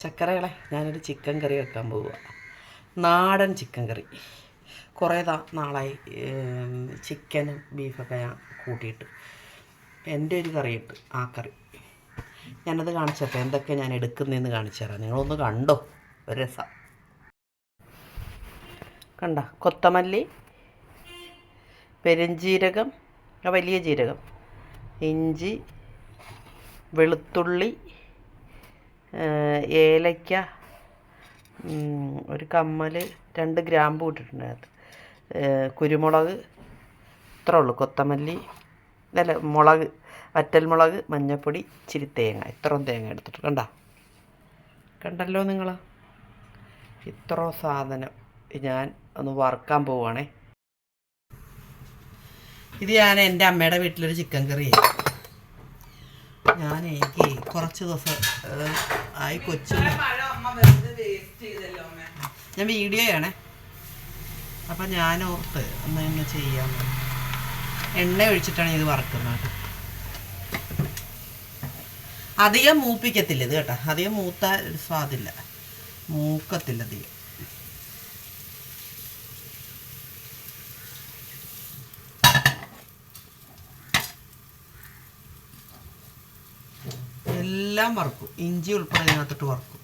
ചക്കരകളെ ഞാനൊരു ചിക്കൻ കറി വെക്കാൻ പോവുക നാടൻ ചിക്കൻ കറി. കുറേ താ നാളായി ചിക്കനും ബീഫൊക്കെ ഞാൻ കൂട്ടിയിട്ട്. എന്റെ ഒരു കറിയിട്ട് ആ കറി. ഞാനത് കാണിച്ചട്ടെ എന്തൊക്കെ ഞാൻ എടുക്കുന്നതെന്ന് കാണിച്ചു തരാം നിങ്ങളൊന്ന് കണ്ടോ? ഒരു രസം. കണ്ട? കൊത്തമല്ലി പെരുംജീരകം വലിയ ജീരകം ഇഞ്ചി വെളുത്തുള്ളി ഏലയ്ക്ക ഒരു കമ്മൽ രണ്ട് ഗ്രാമ്പു ഇട്ടിട്ടുണ്ട് കുരുമുളക് ഇത്ര ഉള്ളൂ. കൊത്തമല്ലി അല്ല മുളക് വറ്റൽമുളക് മഞ്ഞൾപ്പൊടി ഇച്ചിരി തേങ്ങ. ഇത്രയും തേങ്ങ എടുത്തിട്ട് കണ്ട? കണ്ടല്ലോ നിങ്ങൾ ഇത്ര സാധനം ഞാൻ ഒന്ന് വറുക്കാൻ പോവുകയാണേ ഇത് ഞാൻ എന്റെ അമ്മയുടെ വീട്ടിലൊരു ചിക്കൻ കറി ഞാൻ എനിക്ക് കുറച്ച് ദിവസം ആയി കൊച്ചു. ഞാൻ വീഡിയോ ആണേ അപ്പം ഞാൻ ഓർത്ത് ഒന്ന് ഇന്ന് ചെയ്യാൻ എണ്ണ ഒഴിച്ചിട്ടാണ് ഇത് വറക്കുന്നത്. അധികം മൂപ്പിക്കത്തില്ല ഇത് കേട്ടോ. അധികം മൂത്താൽ സ്വാദില്ല. മൂക്കത്തില്ല അധികം. എല്ലാം വറുക്കും. ഇഞ്ചി ഉൾപ്പെടെ ഇതിനകത്തിട്ട് വറുക്കും.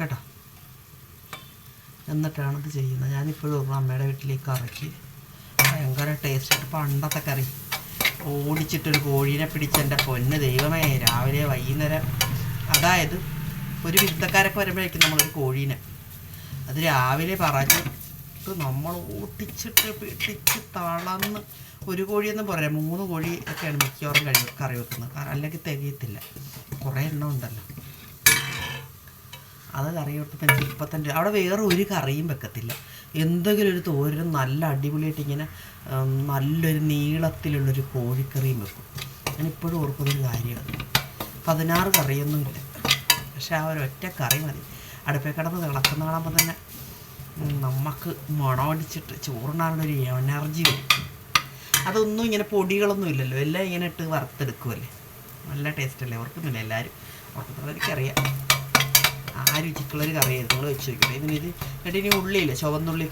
കേട്ടോ? എന്നിട്ടാണ് ഇത് ചെയ്യുന്നത്. ഞാനിപ്പോഴും ഓർമ്മ അമ്മയുടെ വീട്ടിലേക്ക് ഇറക്കി. ഭയങ്കര ടേസ്റ്റ് പണ്ടത്തെ കറി. ഓടിച്ചിട്ടൊരു കോഴീനെ പിടിച്ച് എന്റെ പൊന്ന് ദൈവമേ രാവിലെ വൈകുന്നേരം. അതായത് ഒരു വിരുദ്ധക്കാരൊക്കെ വരുമ്പോഴേക്കും നമ്മളൊരു കോഴീനെ. അത് രാവിലെ പറഞ്ഞിട്ട് നമ്മൾ ഓടിച്ചിട്ട് പിടിച്ച് തളർന്ന് ഒരു കോഴിയെന്ന് പറയാം. മൂന്ന് കോഴി ഒക്കെയാണ് മിക്കവാറും കഴി കറി വെക്കുന്നത്. അല്ലെങ്കിൽ തികയത്തില്ല. കുറേ എണ്ണം ഉണ്ടല്ലോ. അത് കറി വെച്ചപ്പോൾ എനിക്ക് അവിടെ വേറെ ഒരു കറിയും വെക്കത്തില്ല. എന്തെങ്കിലും ഒരു തോരനും നല്ല അടിപൊളിയായിട്ട് ഇങ്ങനെ നല്ലൊരു നീളത്തിലുള്ളൊരു കോഴിക്കറിയും വെക്കും. ഞാനിപ്പോഴും ഓർക്കുന്നൊരു കാര്യമാണ്. പതിനാറ് കറിയൊന്നുമില്ല പക്ഷെ ആ ഒരു ഒറ്റ കറി മതി. അടുപ്പേ കിടന്ന് തിളക്കുന്ന കാണുമ്പോൾ തന്നെ നമുക്ക് മണമടിച്ചിട്ട് ചോറിനാണൊരു എനർജി വരും. അതൊന്നും ഇങ്ങനെ പൊടികളൊന്നും ഇല്ലല്ലോ. എല്ലാം ഇങ്ങനെ ഇട്ട് വറുത്തെടുക്കുമല്ലേ നല്ല ടേസ്റ്റ് അല്ലേ? ഓർക്കുന്നില്ല എല്ലാവരും ഓർക്കുന്നവർക്കറിയാം ആ രുചിക്കുള്ളൊരു കറിയായിരുന്നു നിങ്ങൾ വെച്ച് നോക്കണം ഇതിന് ഇത് എന്നിട്ട് ഇനി ഉള്ളിയില്ല? ചുവന്നുള്ളി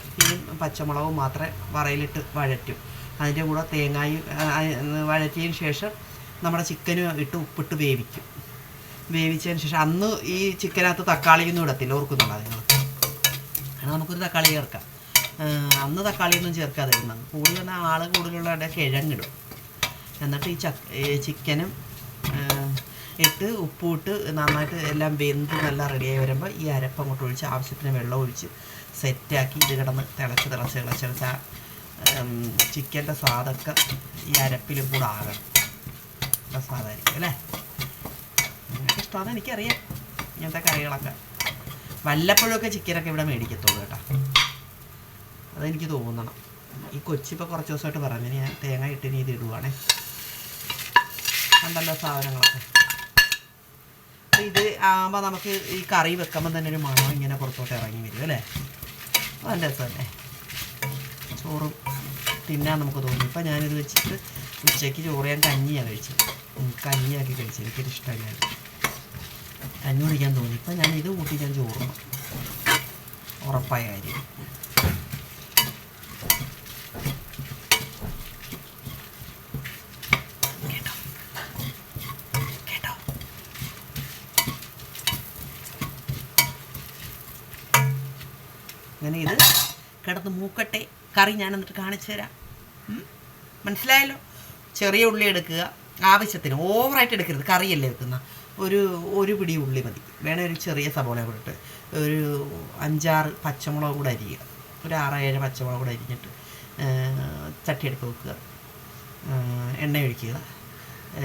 പച്ചമുളകും മാത്രമേ വറയിലിട്ട് വഴറ്റും. അതിന്റെ കൂടെ തേങ്ങായും വഴറ്റിയതിന് ശേഷം നമ്മുടെ ചിക്കനും ഇട്ട് ഉപ്പിട്ട് വേവിക്കും. വേവിച്ചതിന് ശേഷം അന്ന് ഈ ചിക്കനകത്ത് തക്കാളിയൊന്നും ഇടത്തില്ല. ഓർക്കുന്നുണ്ടോ നിങ്ങൾ? അങ്ങനെ നമുക്കൊരു തക്കാളി ചേർക്കാം. അന്ന് തക്കാളിയൊന്നും ചേർക്കാതെ ഇരുന്നത് കൂടി വന്ന ആൾ കൂടുതലുള്ള കിഴങ്ങിടും. എന്നിട്ട് ഈ ചക്ക ചിക്കനും ഇട്ട് ഉപ്പും ഇട്ട് നന്നായിട്ട് എല്ലാം വെന്ത് നല്ല റെഡിയായി വരുമ്പോൾ ഈ അരപ്പ് അങ്ങോട്ട് ഒഴിച്ച് ആവശ്യത്തിന് വെള്ളം ഒഴിച്ച് സെറ്റാക്കി ഇത് കിടന്ന് തിളച്ച് തിളച്ച് തിളച്ച് തിളച്ച് ചിക്കന്റെ സ്വാദൊക്കെ ഈ അരപ്പിലും കൂടെ ആകണം. സ്വാദായിരിക്കും അല്ലേ? നിങ്ങൾക്ക് ഇഷ്ടമാണെന്ന് എനിക്കറിയാം. ഇങ്ങനത്തെ കറികളൊക്കെ. വല്ലപ്പോഴൊക്കെ ചിക്കനൊക്കെ ഇവിടെ മേടിക്കത്തുള്ളൂ കേട്ടോ. അതെനിക്ക് തോന്നണം. ഈ കൊച്ചിപ്പോൾ കുറച്ച് ദിവസമായിട്ട് പറഞ്ഞു ഞാൻ തേങ്ങ ഇട്ട് ഇനി ഇത് ഇടുവാണേ. കണ്ടല്ലോ സാധനങ്ങളൊക്കെ. ഇത് ആകുമ്പോൾ നമുക്ക് ഈ കറി വെക്കുമ്പോൾ തന്നെ ഒരു മണം ഇങ്ങനെ പുറത്തോട്ട് ഇറങ്ങി വരും അല്ലേ? നല്ല രസമല്ലേ? ചോറും തിന്നാൻ നമുക്ക് തോന്നും. ഇപ്പം ഞാനിത് വെച്ചിട്ട് ഉച്ചയ്ക്ക് ചോറ് ഞാൻ കഞ്ഞിയാണ് കഴിച്ചത്. കഞ്ഞിയാക്കി കഴിച്ചത്. എനിക്കൊരു ഇഷ്ടമില്ലായിരുന്നു കഞ്ഞി കുടിക്കാൻ തോന്നി. ഇപ്പം ഞാൻ ഇത് കൂട്ടി ഞാൻ ചോറും. ഉറപ്പായ കാര്യം. അങ്ങനെ ഇത് കിടന്ന് മൂക്കട്ടെ. കറി ഞാൻ എന്നിട്ട് കാണിച്ചു തരാം. മനസ്സിലായല്ലോ? ചെറിയ ഉള്ളി എടുക്കുക. ആവശ്യത്തിന് ഓവറായിട്ട് എടുക്കരുത്. കറിയല്ലേ എടുക്കുന്ന. ഒരു ഒരു പിടി ഉള്ളി മതി. വേണേ ഒരു ചെറിയ സബോള കൂടെ ഇട്ട് ഒരു അഞ്ചാറ് പച്ചമുളക് കൂടെ അരിയുക. ഒരു ആറ് ഏഴ് പച്ചമുളക് കൂടെ അരിഞ്ഞിട്ട് ചട്ടിയെടുത്ത് വെക്കുക. എണ്ണ ഒഴിക്കുക.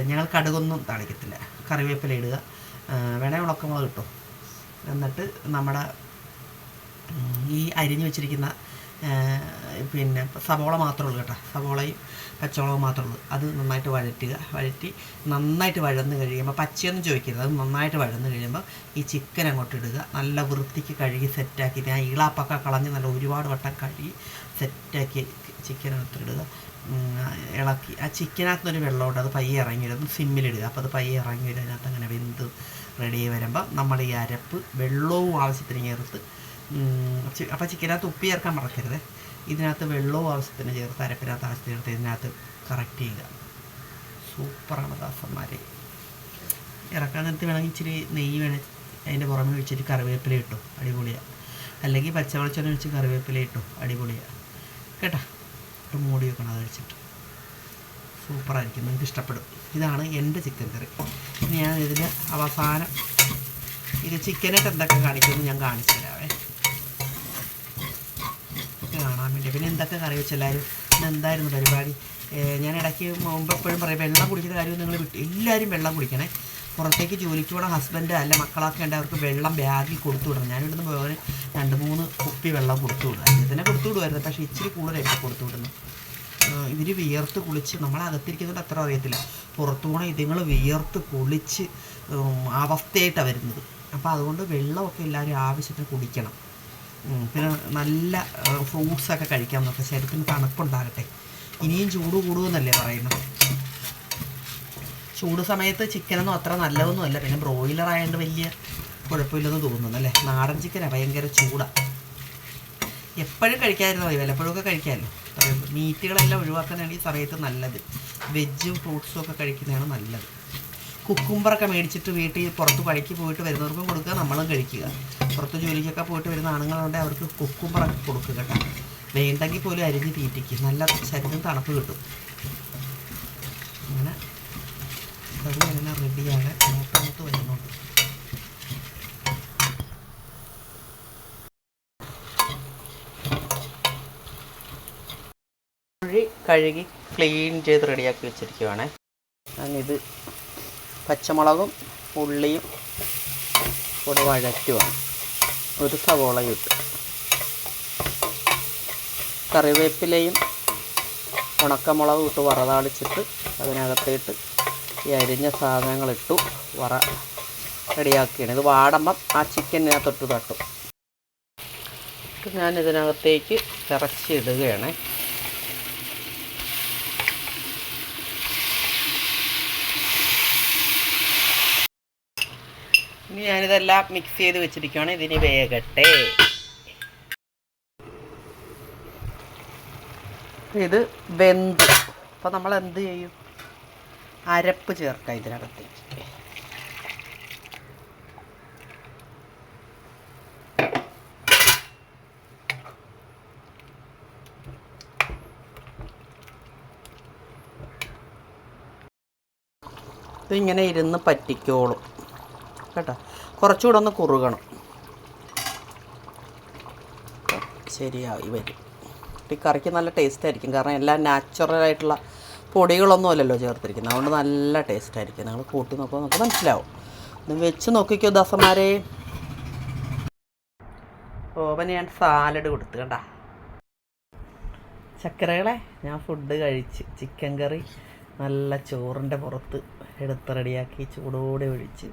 ഞങ്ങൾ കടുകൊന്നും താളിക്കത്തില്ല. കറിവേപ്പില ഇടുക. വേണേൽ വേണേ ഉണക്കമുളക് കിട്ടും എന്നിട്ട് നമ്മുടെ ഈ അരിഞ്ഞു വെച്ചിരിക്കുന്ന പിന്നെ സവോള മാത്രമേ ഉള്ളൂ കേട്ടോ. സവോളയും പച്ചമുളകും മാത്രമേ ഉള്ളൂ. അത് നന്നായിട്ട് വഴറ്റുക. വഴറ്റി നന്നായിട്ട് വഴന്ന് കഴിയുമ്പോൾ പച്ചയൊന്നും ചോദിക്കരുത്. അത് നന്നായിട്ട് വഴന്ന് കഴിയുമ്പോൾ ഈ ചിക്കൻ അങ്ങോട്ട് ഇടുക. നല്ല വൃത്തിക്ക് കഴുകി സെറ്റാക്കി. ഞാൻ ഈളാപ്പൊക്കെ കളഞ്ഞ് നല്ല ഒരുപാട് വട്ടം കഴുകി സെറ്റാക്കി ചിക്കൻ ഇടുക. ഇളക്കി. ആ ചിക്കനകത്തുനിന്നൊരു വെള്ളമുണ്ട്. അത് പയ്യെ ഇറങ്ങി വരും അത് സിമ്മിലിടുക അപ്പോൾ അത് പയ്യെ ഇറങ്ങി വരും അതിനകത്ത് അങ്ങനെ വെന്ത് റെഡി വരുമ്പോൾ നമ്മൾ ഈ അരപ്പ് വെള്ളവും ആവശ്യത്തിന് ചേർത്ത് അപ്പോൾ ചിക്കനകത്ത് ഉപ്പ് ചേർക്കാൻ മറക്കരുത്. ഇതിനകത്ത് വെള്ളവും ആവശ്യത്തിന് ചേർത്ത് അരപ്പിനകത്ത് ആവശ്യത്തിന് ചേർത്ത് ഇതിനകത്ത് കറക്റ്റ് ചെയ്യുക. സൂപ്പറാണ് ദാസന്മാരെ. ഇറക്കാൻ നേരത്ത് വേണമെങ്കിൽ ഇച്ചിരി നെയ്യ് വേണേ അതിന്റെ പുറമെ വെച്ചിട്ട് കറിവേപ്പില ഇട്ടു അടിപൊളിയാണ് അല്ലെങ്കിൽ പച്ചവെളിച്ചെണ്ണ വെച്ച് കറിവേപ്പില ഇട്ടു അടിപൊളിയാണ് കേട്ടോ? ഇട്ട് മൂടി വെക്കണം അത് വെച്ചിട്ട്. സൂപ്പറായിരിക്കും നിങ്ങൾക്ക് ഇഷ്ടപ്പെടും. ഇതാണ് എന്റെ ചിക്കൻ കറി. ഞാൻ ഇതിന്റെ അവസാനം ഇത് ചിക്കനായിട്ട് എന്തൊക്കെ കാണിക്കുമെന്ന് ഞാൻ കാണിച്ചു തരാവേ ഒക്കെ വേണ്ടി പിന്നെ എന്തൊക്കെ കറി വെച്ചെല്ലാവരും എന്തായിരുന്നു പരിപാടി? ഞാൻ ഇടയ്ക്ക് മുമ്പ് എപ്പോഴും പറയും വെള്ളം കുടിക്കുന്ന കാര്യം നിങ്ങൾ വിട്ടു എല്ലാവരും വെള്ളം കുടിക്കണേ. പുറത്തേക്ക് ജോലിക്ക് പോകണ ഹസ്ബൻഡ് അല്ല മക്കളൊക്കെ ഉണ്ട് അവർക്ക് വെള്ളം ബാഗിൽ കൊടുത്തു വിടണം. ഞാൻ ഇവിടുന്ന് പോകാൻ രണ്ട് മൂന്ന് കുപ്പി വെള്ളം കൊടുത്തു വിടും. അതിൽ തന്നെ കൊടുത്തു വിടുമായിരുന്നു പക്ഷേ ഇച്ചിരി കൂടുതലായിട്ട് കൊടുത്തു വിടുന്നു. ഇവർ വിയർത്ത് കുളിച്ച് നമ്മളകത്തിരിക്കുന്നത് അത്ര അറിയത്തില്ല. പുറത്തു പോകണ ഇതുങ്ങൾ വിയർത്ത് കുളിച്ച് അവസ്ഥയായിട്ടാണ് വരുന്നത്. അപ്പോൾ അതുകൊണ്ട് വെള്ളമൊക്കെ എല്ലാവരും ആവശ്യത്തിന് കുടിക്കണം. പിന്നെ നല്ല ഫ്രൂട്ട്സൊക്കെ കഴിക്കാൻ നോക്കുക ശരീരത്തിന് തണുപ്പുണ്ടാകട്ടെ. ഇനിയും ചൂട് കൂടുമെന്നല്ലേ പറയുന്നത്. ചൂട് സമയത്ത് ചിക്കനൊന്നും അത്ര നല്ലതൊന്നും അല്ല. പിന്നെ ബ്രോയിലർ ആയതുകൊണ്ട് വലിയ കുഴപ്പമില്ലെന്ന് തോന്നുന്നു അല്ലേ? നാടൻ ചിക്കനാണ് ഭയങ്കര ചൂടാണ് എപ്പോഴും കഴിക്കാതിരുന്ന മതി. വല്ലപ്പോഴൊക്കെ കഴിക്കാമല്ലോ. മീറ്റുകളെല്ലാം ഒഴിവാക്കാനാണ് ഈ സമയത്ത് നല്ലത്. വെജും ഫ്രൂട്ട്സും ഒക്കെ കഴിക്കുന്നതാണ് നല്ലത്. കുക്കുംബറൊക്കെ മേടിച്ചിട്ട് വീട്ടിൽ പുറത്ത് പണിക്ക് പോയിട്ട് വരുന്നവർക്കും കൊടുക്കുക നമ്മളും കഴിക്കുക. പുറത്ത് ജോലിക്കൊക്കെ പോയിട്ട് വരുന്ന ആണുങ്ങളുണ്ടെങ്കിൽ അവർക്ക് കുക്കുംബറൊക്കെ കൊടുക്കുക കേട്ടോ. വേണ്ടെങ്കിൽ പോലും അരിഞ്ഞ് തീറ്റിക്ക്. നല്ല ശരീരം തണുപ്പ് കിട്ടും. അങ്ങനെ അങ്ങനെ റെഡിയാകാൻ മൂത്ത് മൂത്ത് വരുന്നുണ്ട്. കഴുകി ക്ലീൻ ചെയ്ത് റെഡിയാക്കി വെച്ചിരിക്കുവാണേ. ഞാനിത് പച്ചമുളകും ഉള്ളിയും കൂടെ വഴറ്റുവാണ് ഒരു സവോള കറിവേപ്പിലയും ഉണക്കമുളകും ഇട്ട് വറതാളിച്ചിട്ട് അതിനകത്തേട്ട് ഈ അരിഞ്ഞ സാധനങ്ങളിട്ടു വറ റെഡിയാക്കിയാണ്. ഇത് വാടുമ്പം ആ ചിക്കനിനകത്തൊട്ട് തട്ടും. ഞാനിതിനകത്തേക്ക് ഇതിനകത്തേക്ക് ഇറച്ചിടുകയാണേ ഇനി ഞാനിതെല്ലാം മിക്സ് ചെയ്ത് വെച്ചിരിക്കുകയാണ് ഇതിന് വേകട്ടെ ഇത് വെന്ത്. അപ്പോൾ നമ്മൾ എന്ത് ചെയ്യും? അരപ്പ് ചേർക്കാം ഇതിനകത്തേക്ക് ഇതിങ്ങനെ ഇരുന്ന് പറ്റിക്കോളും. കേട്ടോ. കുറച്ചുകൂടെ ഒന്ന് കുറുകണം. ശരിയായി വരും. ഈ കറിക്ക് നല്ല ടേസ്റ്റ് ആയിരിക്കും. കാരണം എല്ലാം നാച്ചുറൽ ആയിട്ടുള്ള പൊടികളൊന്നും അല്ലല്ലോ ചേർത്തിരിക്കുന്നത്. അതുകൊണ്ട് നല്ല ടേസ്റ്റ് ആയിരിക്കും. നിങ്ങൾ കൂട്ടി നോക്കുമ്പോൾ നമുക്ക് മനസ്സിലാവും. ഒന്ന് വെച്ച് നോക്കിക്കോ ദാസന്മാരെ. ഓവന് ഞാൻ സാലഡ് കൊടുത്തു കണ്ട. ചക്കരകളെ ഞാൻ ഫുഡ് കഴിച്ച്. ചിക്കൻ കറി നല്ല ചോറിന്റെ പുറത്ത് എടുത്ത് റെഡിയാക്കി ചൂടോടെ ഒഴിച്ച്.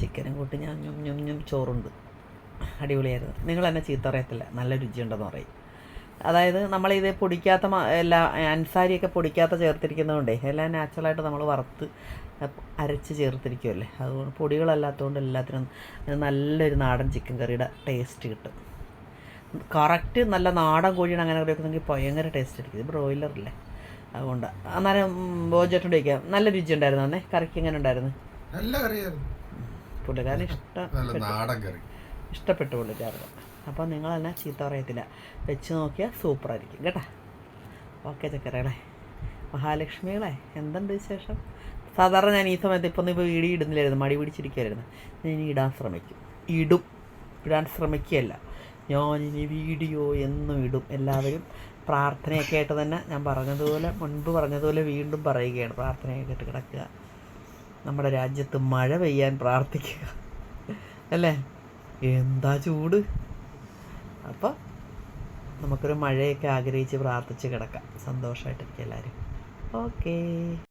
ചിക്കനും കൂട്ടി ഞാൻ ഞും ഞും ഞും ചോറുണ്ട്. അടിപൊളിയായിരുന്നു. നിങ്ങൾ എന്നെ ചീത്ത അറിയത്തില്ല നല്ല രുചിയുണ്ടെന്ന് പറയും. അതായത് നമ്മളിത് പൊടിക്കാത്ത എല്ലാ അൻസാരിയൊക്കെ പൊടിക്കാത്ത ചേർത്തിരിക്കുന്നതുകൊണ്ടേ എല്ലാം നാച്ചുറലായിട്ട് നമ്മൾ വറുത്ത് അരച്ച് ചേർത്തിരിക്കുമല്ലേ അതുകൊണ്ട് പൊടികളല്ലാത്തതുകൊണ്ട് എല്ലാത്തിനും നല്ലൊരു നാടൻ ചിക്കൻ കറിയുടെ ടേസ്റ്റ് കിട്ടും. കറക്റ്റ് നല്ല നാടൻ കോഴിയാണ് അങ്ങനെ കറി വെക്കുന്നെങ്കിൽ ഭയങ്കര ടേസ്റ്റ് ആയിരിക്കും. ഇത് ബ്രോയിലറില്ലേ? അതുകൊണ്ട് അന്നേരം ചോദിക്കാം. നല്ല രുചി ഉണ്ടായിരുന്നു അന്നേ? കറിക്ക് എങ്ങനെ ഉണ്ടായിരുന്നു? നല്ല കറിയായിരുന്നു. പുള്ളിക്കാരൻ നല്ല ഇഷ്ടപ്പെട്ടു പുള്ളിക്കാർക്ക് അപ്പോൾ നിങ്ങൾ തന്നെ ചീത്ത പറയത്തില്ല. വെച്ച് നോക്കിയാൽ സൂപ്പറായിരിക്കും കേട്ടോ? ഓക്കെ ചക്കരകളെ. മഹാലക്ഷ്മികളെ എന്തുണ്ട് വിശേഷം? സാധാരണ ഞാൻ ഈ സമയത്ത് ഇപ്പം ഇപ്പോൾ ഇടി ഇടുന്നില്ലായിരുന്നു. മടി പിടിച്ചിരിക്കുകയായിരുന്നു ഞാൻ ഇനി ഇടാൻ ശ്രമിക്കും. ഇടും. ഇടാൻ ശ്രമിക്കുകയല്ല. ഞാൻ ഇനി വീഡിയോ എന്നും ഇടും. എല്ലാവരും പ്രാർത്ഥനയൊക്കെ ആയിട്ട് തന്നെ ഞാൻ പറഞ്ഞതുപോലെ മുൻപ് പറഞ്ഞതുപോലെ വീണ്ടും പറയുകയാണ് പ്രാർത്ഥനയൊക്കെ ആയിട്ട് കിടക്കുക. നമ്മുടെ രാജ്യത്ത് മഴ പെയ്യാൻ പ്രാർത്ഥിക്കുക. അല്ലേ? എന്താ ചൂട്? അപ്പോൾ നമുക്കൊരു മഴയൊക്കെ ആഗ്രഹിച്ച് പ്രാർത്ഥിച്ച് കിടക്കാം. സന്തോഷമായിട്ടിരിക്കും എല്ലാവരും. ഓക്കേ.